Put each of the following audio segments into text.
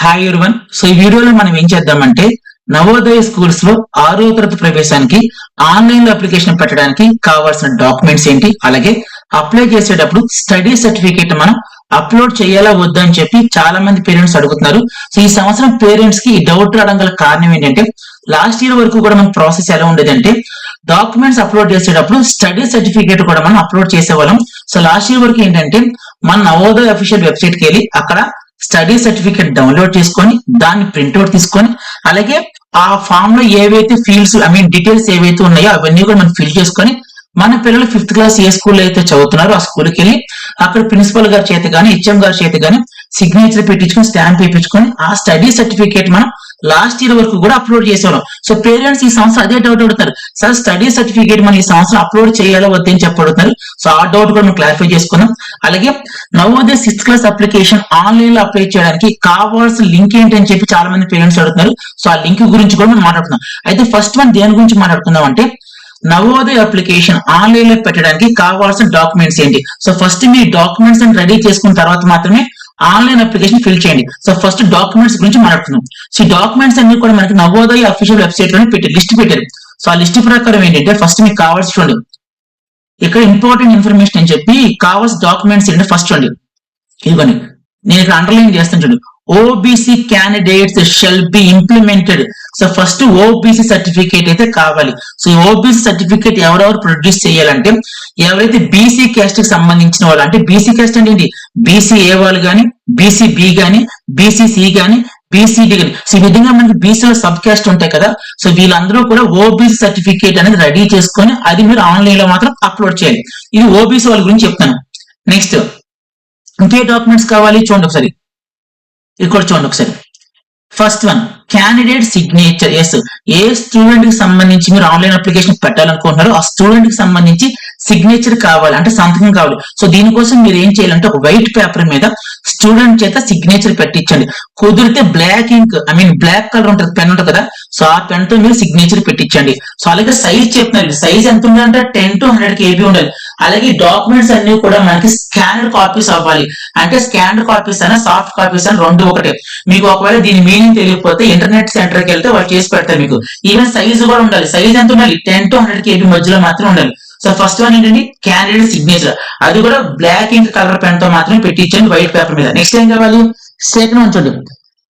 Hi everyone so ఈ వీడియోలో మనం ఏం చేద్దామంటే నవోదయ స్కూల్స్లో ఆరో తరగతి ప్రవేశానికి ఆన్లైన్లో అప్లికేషన్ పెట్టడానికి కావాల్సిన డాక్యుమెంట్స్ ఏంటి? అలాగే అప్లై చేసేటప్పుడు స్టడీ సర్టిఫికేట్ మనం అప్లోడ్ చేయాలా వద్దా అని చెప్పి చాలా మంది పేరెంట్స్ అడుగుతున్నారు. సో ఈ సంవత్సరం పేరెంట్స్కి ఈ డౌట్ రావడం గల కారణం ఏంటంటే లాస్ట్ ఇయర్ వరకు కూడా మన ప్రాసెస్ ఎలా ఉండేదంటే డాక్యుమెంట్స్ అప్లోడ్ చేసేటప్పుడు స్టడీ సర్టిఫికేట్ కూడా మనం అప్లోడ్ చేసేవాళ్ళం. సో లాస్ట్ ఇయర్ వరకు ఏంటంటే మన నవోదయ అఫీషియల్ వెబ్సైట్కి వెళ్ళి అక్కడ స్టడీ సర్టిఫికేట్ డౌన్లోడ్ చేసుకొని దాన్ని ప్రింట్అవుట్ తీసుకొని అలాగే ఆ ఫామ్లో ఏవైతే ఫీల్డ్స్ ఐ మీన్ డీటెయిల్స్ ఏవైతే ఉన్నాయో అవన్నీ కూడా మనం ఫిల్ చేసుకొని మన పిల్లలు ఫిఫ్త్ క్లాస్ ఏ స్కూల్లో అయితే చదువుతున్నారో ఆ స్కూల్కి వెళ్ళి అక్కడ ప్రిన్సిపల్ గారి చేత కానీ హెచ్ఎం గారి చేత కానీ సిగ్నేచర్ పెట్టించుకొని స్టాంప్ వేయించుకొని ఆ స్టడీ సర్టిఫికేట్ మనం లాస్ట్ ఇయర్ వరకు కూడా అప్లోడ్ చేసేవాళ్ళం. సో పేరెంట్స్ ఈ సంవత్సరం అదే డౌట్ అడుగుతారు సార్ స్టడీ సర్టిఫికేట్ మనం ఈ సంవత్సరం అప్లోడ్ చేయాలో వద్దని చెప్పి అడుగుతున్నారు సో ఆ డౌట్ కూడా మనం క్లారిఫై చేసుకున్నాం. అలాగే నవోదయ సిక్స్త్ క్లాస్ అప్లికేషన్ ఆన్లైన్లో అప్లై చేయడానికి కావాల్సిన లింక్ ఏంటి అని చెప్పి చాలా మంది పేరెంట్స్ అడుగుతున్నారు సో ఆ లింక్ గురించి కూడా మనం మాట్లాడుతున్నాం అయితే ఫస్ట్ వన్ దేని గురించి మాట్లాడుకుందాం అంటే నవోదయ అప్లికేషన్ ఆన్లైన్లో పెట్టడానికి కావాల్సిన డాక్యుమెంట్స్ ఏంటి? సో ఫస్ట్ మీ డాక్యుమెంట్స్ రెడీ చేసుకున్న తర్వాత మాత్రమే ఆన్లైన్ అప్లికేషన్ ఫిల్ చేయండి. సో ఫస్ట్ డాక్యుమెంట్స్ గురించి మాట్లాడుతున్నాం సో డాక్యుమెంట్స్ అన్ని కూడా మనకి నవోదయ అఫీషియల్ వెబ్సైట్లోనే పెట్టి లిస్ట్ పెట్టారు. సో ఆ లిస్ట్ ప్రకారం ఏంటంటే ఫస్ట్ మీకు కావాల్సి చూడండి. ఇక్కడ ఇంపార్టెంట్ ఇన్ఫర్మేషన్ అని చెప్పి కావాల్సిన డాక్యుమెంట్స్ ఏంటంటే ఫస్ట్ చూడండి. ఇదిగోండి. నేను ఇక్కడ అండర్లైన్ చేస్తాను చూడండి. OBC candidates shall be implemented so first OBC certificate అయితే కావాలి సో ఈ ఓబీసీ సర్టిఫికేట్ ఎవరెవరు ప్రొడ్యూస్ చేయాలంటే ఎవరైతే బీసీ క్యాస్ట్కి సంబంధించిన వాళ్ళు అంటే బీసీ క్యాస్ట్ అంటే ఏంటి బీసీ ఏ వాళ్ళు కానీ బీసీ బి కానీ బీసీ సి కానీ బీసీడీ కానీ సో ఈ విధంగా మనకి బీసీలో సబ్ క్యాస్ట్ ఉంటాయి కదా సో వీళ్ళందరూ కూడా ఓబీసీ సర్టిఫికేట్ అనేది రెడీ చేసుకొని అది మీరు ఆన్లైన్లో మాత్రం అప్లోడ్ చేయాలి ఇది ఓబీసీ వాళ్ళ గురించి చెప్తాను నెక్స్ట్ ఇంకే డాక్యుమెంట్స్ కావాలి చూడండి ఒకసారి ఇక్కడ చూడండి ఒకసారి. First one candidate signature yes ఏ స్టూడెంట్కి సంబంధించి మీరు ఆన్లైన్ అప్లికేషన్ పెట్టాలనుకుంటున్నారో ఆ స్టూడెంట్కి సంబంధించి సిగ్నేచర్ కావాలి అంటే సంతకం కావాలి. సో దీనికోసం మీరు ఏం చేయాలంటే ఒక వైట్ పేపర్ మీద స్టూడెంట్ చేత సిగ్నేచర్ పెట్టించండి. కుదిరితే black ink I mean black colour ఉంటుంది పెన్ ఉంటుంది కదా? సో ఆ పెన్తో మీరు సిగ్నేచర్ పెట్టించండి. సో అలాగే సైజ్ చెప్తున్నారు సైజ్ ఎంత ఉండాలంటే టెన్ టు హండ్రెడ్ కేబీ ఉండాలి. అలాగే డాక్యుమెంట్స్ అన్ని కూడా మనకి స్కానర్ కాపీస్ అవ్వాలి. అంటే స్కానర్ కాపీస్ అయినా సాఫ్ట్ కాపీస్ అని రెండు ఒకటే. మీకు ఒకవేళ దీని మీనింగ్ తెలియకపోతే ఇంటర్నెట్ సెంటర్కి వెళ్తే వాళ్ళు చేసి పెడతారు మీకు. ఈవెన్ సైజ్ కూడా ఉండాలి. సైజ్ ఎంత ఉండాలి? టెన్ టు హండ్రెడ్ కేబీ మధ్యలో మాత్రం ఉండాలి. సో ఫస్ట్ వన్ ఏంటండి? క్యాండిడేట్ సిగ్నేచర్ అది కూడా బ్లాక్ ఇంక్ కలర్ పెన్తో మాత్రమే పెట్టించండి వైట్ పేపర్ మీద. నెక్స్ట్ ఏం కావాలి? సెకండ్ వన్ చూడండి.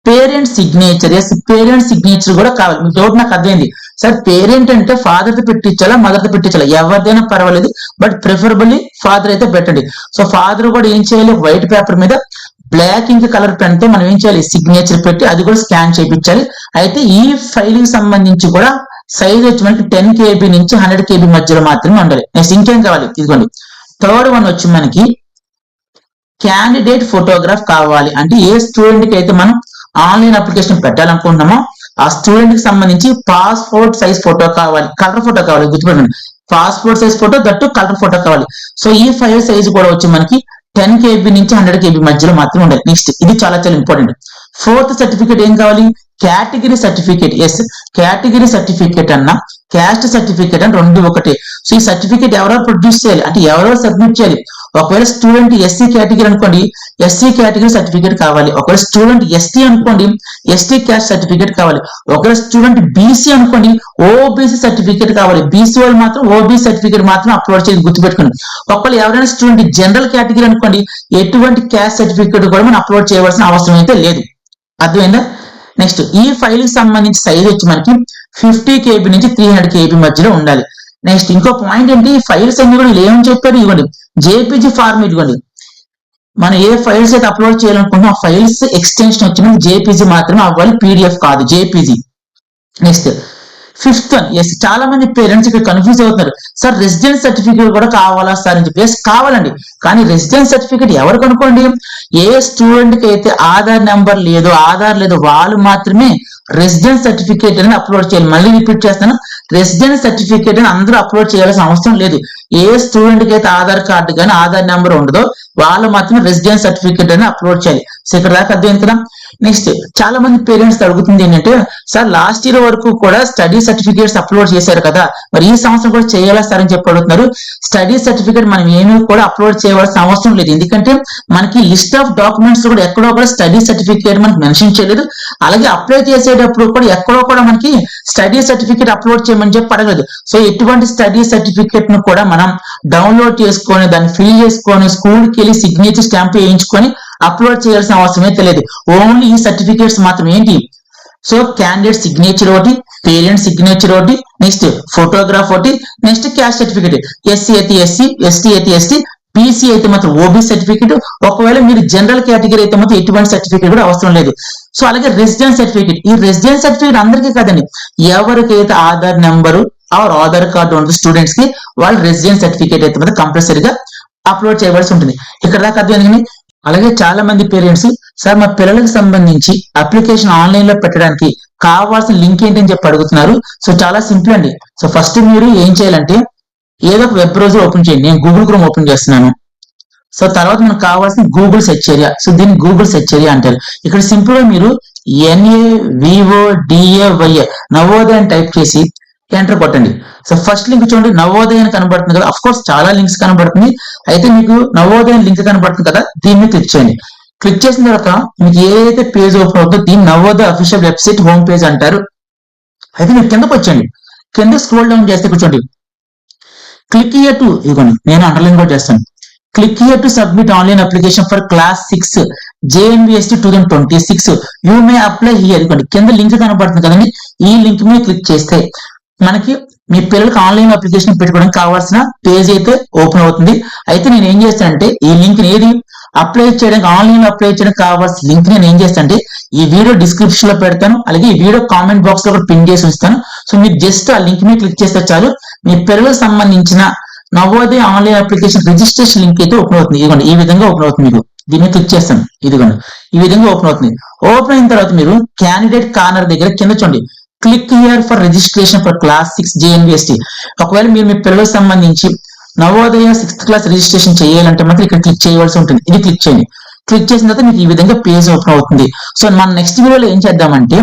Parent signature yes parent signature కూడా కావాలి. మీకు డౌట్ నాకు అర్థమైంది. సార్ పేరెంట్ అంటే ఫాదర్తో పెట్టించాలా మదర్తో పెట్టించాలా? ఎవరిదైనా పర్వాలేదు బట్ ప్రిఫరబుల్లీ ఫాదర్ అయితే పెట్టండి. సో ఫాదర్ కూడా ఏం చేయాలి? వైట్ పేపర్ మీద బ్లాక్ ఇంక్ కలర్ పెన్తో మనం ఏం చేయాలి? సిగ్నేచర్ పెట్టి అది కూడా స్కాన్ చేయించాలి. అయితే ఈ ఫైల్కి సంబంధించి కూడా సైజ్ వచ్చి మనకి టెన్ కేబీ నుంచి హండ్రెడ్ కేబీ మధ్యలో మాత్రమే ఉండాలి. నెక్స్ట్ ఇంకేం కావాలి? ఇదిగోండి. థర్డ్ వన్ వచ్చి మనకి క్యాండిడేట్ ఫోటోగ్రాఫ్ కావాలి. అంటే ఏ స్టూడెంట్కి అయితే మనం ఆన్లైన్ అప్లికేషన్ పెట్టాలనుకుంటున్నామో ఆ స్టూడెంట్కి సంబంధించి పాస్పోర్ట్ సైజ్ ఫోటో కావాలి. కలర్ ఫోటో కావాలి. గుర్తుపెట్టండి passport size photo that colour photo కావాలి. సో ఈ ఫైల్ సైజ్ కూడా వచ్చి మనకి టెన్ కేబీ నుంచి హండ్రెడ్ కేబీ మధ్యలో మాత్రం ఉండాలి. నెక్స్ట్ ఇది చాలా చాలా ఇంపార్టెంట్ ఫోర్త్ సర్టిఫికేట్ ఏం కావాలి? Category certificate yes category certificate అన్న క్యాస్ట్ సర్టిఫికేట్ అని రెండు ఒకటి. సో ఈ సర్టిఫికేట్ ఎవరెవరు ప్రొడ్యూస్ చేయాలి? అంటే ఎవరెవరు సబ్మిట్ చేయాలి? ఒకవేళ స్టూడెంట్ ఎస్సీ కేటగిరీ అనుకోండి ఎస్సీ కేటగిరీ సర్టిఫికేట్ కావాలి. ఒకవేళ స్టూడెంట్ ఎస్టీ అనుకోండి ఎస్టీ క్యాస్ట్ సర్టిఫికేట్ కావాలి. ఒకవేళ స్టూడెంట్ బీసీ అనుకోండి ఓబీసీ సర్టిఫికేట్ కావాలి. బీసీ వాళ్ళు మాత్రం ఓబీసీ సర్టిఫికేట్ మాత్రం అప్లోడ్ చేసి గుర్తుపెట్టుకోండి. ఒకవేళ ఎవరైనా స్టూడెంట్ జనరల్ కేటగిరీ అనుకోండి ఎటువంటి క్యాస్ట్ సర్టిఫికేట్ కూడా మనం అప్లోడ్ చేయవలసిన అవసరం అయితే లేదు. అర్థమైందా? నెక్స్ట్ ఈ ఫైల్కి సంబంధించి సైజ్ వచ్చి మనకి ఫిఫ్టీ కేబీ నుంచి త్రీ హండ్రెడ్ కేబీ మధ్యలో ఉండాలి. నెక్స్ట్ ఇంకో పాయింట్ ఏంటి? ఈ ఫైల్స్ అన్ని కూడా లేవని ఏమని చెప్పారు ఇవ్వండి. జేపీజీ ఫార్మ్ ఇదిగోండి మనం ఏ ఫైల్స్ అయితే అప్లోడ్ చేయాలనుకుంటున్నాం ఆ ఫైల్స్ ఎక్స్టెన్షన్ వచ్చి మనకి జేపీజీ మాత్రమే అవ్వాలి. పీడిఎఫ్ కాదు JPG next fifth one yes చాలా మంది పేరెంట్స్ ఇక్కడ కన్ఫ్యూజ్ అవుతున్నారు. సార్ రెసిడెన్స్ సర్టిఫికేట్ కూడా కావాలా సార్ అని చెప్పి ఎస్ కావాలండి. కానీ రెసిడెన్స్ సర్టిఫికేట్ ఎవరు కనుక్కోండి? ఏ స్టూడెంట్కి అయితే ఆధార్ నెంబర్ లేదో ఆధార్ లేదో వాళ్ళు మాత్రమే రెసిడెన్స్ సర్టిఫికేట్ అని అప్లోడ్ చేయాలి. మళ్ళీ రిపీట్ చేస్తాను. రెసిడెన్స్ సర్టిఫికేట్ అని అందరూ అప్లోడ్ చేయాల్సిన అవసరం లేదు. ఏ స్టూడెంట్కి అయితే ఆధార్ కార్డు కానీ ఆధార్ నెంబర్ ఉండదో వాళ్ళు మాత్రమే రెసిడెన్స్ సర్టిఫికేట్ అని అప్లోడ్ చేయాలి. సో ఇక్కడ దాకా అర్థం కదా? నెక్స్ట్ చాలా మంది పేరెంట్స్ అడుగుతుంది ఏంటంటే సార్ లాస్ట్ ఇయర్ వరకు కూడా స్టడీ సర్టిఫికేట్స్ అప్లోడ్ చేశారు కదా? మరి ఈ సంవత్సరం కూడా చేయాలా సార్ అని చెప్పి అడుగుతున్నారు. స్టడీ సర్టిఫికేట్ మనం ఏమీ కూడా అప్లోడ్ చేయవలసిన అవసరం లేదు. ఎందుకంటే మనకి లిస్ట్ ఆఫ్ డాక్యుమెంట్స్ కూడా ఎక్కడో కూడా స్టడీ సర్టిఫికేట్ మనకి మెన్షన్ చేయలేదు. అలాగే అప్లై చేసేటప్పుడు కూడా ఎక్కడో కూడా మనకి స్టడీ సర్టిఫికేట్ అప్లోడ్ చేయమని చెప్పి అడగలేదు. సో ఎటువంటి స్టడీ సర్టిఫికేట్ను కూడా మనం డౌన్లోడ్ చేసుకొని దాన్ని ఫిల్ చేసుకొని స్కూల్కి వెళ్ళి సిగ్నేచర్ స్టాంప్ వేయించుకొని అప్లోడ్ చేయాల్సిన అవసరమే తెలియదు. ఓన్లీ ఈ సర్టిఫికేట్స్ మాత్రం ఏంటి? సో క్యాండిడేట్ సిగ్నేచర్ ఒకటి పేరెంట్ సిగ్నేచర్ ఒకటి నెక్స్ట్ ఫోటోగ్రాఫ్ ఒకటి నెక్స్ట్ క్యాస్ట్ సర్టిఫికేట్ ఎస్సీ అయితే ఎస్సీ ఎస్టీ అయితే ఎస్టీ పీసీ అయితే మాత్రం ఓబీ సర్టిఫికేట్ ఒకవేళ మీరు జనరల్ కేటగిరీ అయితే మాత్రం ఎటువంటి సర్టిఫికేట్ కూడా అవసరం లేదు. సో అలాగే రెసిడెన్స్ సర్టిఫికేట్ ఈ రెసిడెన్స్ సర్టిఫికేట్ అందరికీ కదండి. ఎవరికైతే Aadhaar number or Aadhaar card ఉంటుంది స్టూడెంట్స్కి వాళ్ళు రెసిడెన్స్ సర్టిఫికేట్ అయితే మాత్రం కంపల్సరీగా అప్లోడ్ చేయవలసి ఉంటుంది. ఇక్కడ దాకా అర్థం అలాగే చాలా మంది పేరెంట్స్ సార్ మా పిల్లలకు సంబంధించి అప్లికేషన్ ఆన్లైన్లో పెట్టడానికి కావాల్సిన లింక్ ఏంటని చెప్పి అడుగుతున్నారు. సో చాలా సింపుల్ అండి. సో ఫస్ట్ మీరు ఏం చేయాలంటే ఏదో ఒక వెబ్ బ్రౌజర్ ఓపెన్ చేయండి నేను గూగుల్ క్రోమ్ ఓపెన్ చేస్తున్నాను. సో తర్వాత మనకు కావాల్సిన గూగుల్ సెర్చ్ ఏరియా సో దీన్ని గూగుల్ సెర్చ్ ఏరియా అంటారు. ఇక్కడ సింపుల్గా మీరు ఎన్ఏ వివో డిఏవైఏ నవోదయ అని టైప్ చేసి ఎంటర్ కొట్టండి. సో ఫస్ట్ లింక్ చూడండి నవోదయ అని కనబడుతుంది కదా అఫ్ కోర్స్ చాలా లింక్స్ కనబడుతుంది. అయితే మీకు నవోదయ లింక్ కనబడుతుంది కదా దీన్ని క్లిక్ చేయండి. క్లిక్ చేసిన తర్వాత మీకు ఏదైతే పేజ్ ఓపెన్ అవుతుందో దీన్ని Navodaya official website home page అంటారు. అయితే మీరు కిందకు వచ్చండి కింద స్క్రోల్ డౌన్ చేస్తే కూర్చోండి. క్లిక్ ఇయర్ టు ఇదిగోండి నేను అండర్లైన్ కూడా చేస్తాను. Click here to submit online application for class six JNVST two thousand twenty six you may apply here ఇదిగోండి కింద లింక్ కనబడుతుంది కదండి ఈ లింక్ మీద క్లిక్ చేస్తే మనకి మీ పిల్లలకి ఆన్లైన్ అప్లికేషన్ పెట్టుకోవడానికి కావాల్సిన పేజ్ అయితే ఓపెన్ అవుతుంది. అయితే నేను ఏం చేస్తానంటే ఈ లింక్ ఏది? అప్లై చేయడానికి ఆన్లైన్ అప్లై చేయడానికి కావాల్సిన లింక్ నేను ఏం చేస్తానంటే ఈ వీడియో డిస్క్రిప్షన్లో పెడతాను అలాగే ఈ వీడియో కామెంట్ బాక్స్లో కూడా పిన్ చేసి ఉంచుతాను. సో మీరు జస్ట్ ఆ లింక్ మీద క్లిక్ చేస్తే చాలు. మీ పిల్లలకు సంబంధించిన Navodaya online application registration link అయితే ఓపెన్ అవుతుంది. ఇదిగోండి ఈ విధంగా ఓపెన్ అవుతుంది మీకు. దీన్ని క్లిక్ చేస్తాను. ఇదిగోండి ఈ విధంగా ఓపెన్ అవుతుంది. ఓపెన్ అయిన తర్వాత మీరు క్యాండిడేట్ కార్నర్ దగ్గర కింద చూడండి. Click here for registration for class six JNVST ఒకవేళ మీరు మీ పిల్లలకు సంబంధించి నవోదయ సిక్స్త్ క్లాస్ రిజిస్ట్రేషన్ చేయాలంటే మాత్రం ఇక్కడ క్లిక్ చేయవలసి ఉంటుంది. ఇది క్లిక్ చేయండి. క్లిక్ చేసిన తర్వాత మీకు ఈ విధంగా పేజ్ ఓపెన్ అవుతుంది. సో మన నెక్స్ట్ వీడియోలో ఏం చేద్దామంటే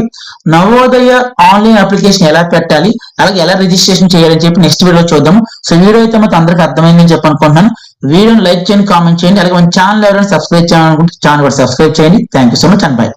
నవోదయ ఆన్లైన్ అప్లికేషన్ ఎలా పెట్టాలి అలాగే ఎలా రిజిస్ట్రేషన్ చేయాలని చెప్పి నెక్స్ట్ వీడియో చూద్దాం సో వీడియో అయితే మాత్రం అందరికీ అర్థమైందని చెప్పి అనుకుంటున్నాను. వీడియోని లైక్ చేయండి కామెంట్ చేయండి అలాగే మన ఛానల్ ఎవరైనా సబ్స్క్రైబ్ చేయాలనుకుంటే ఛానల్ కూడా సబ్స్క్రైబ్ చేయండి. Thank you so much and bye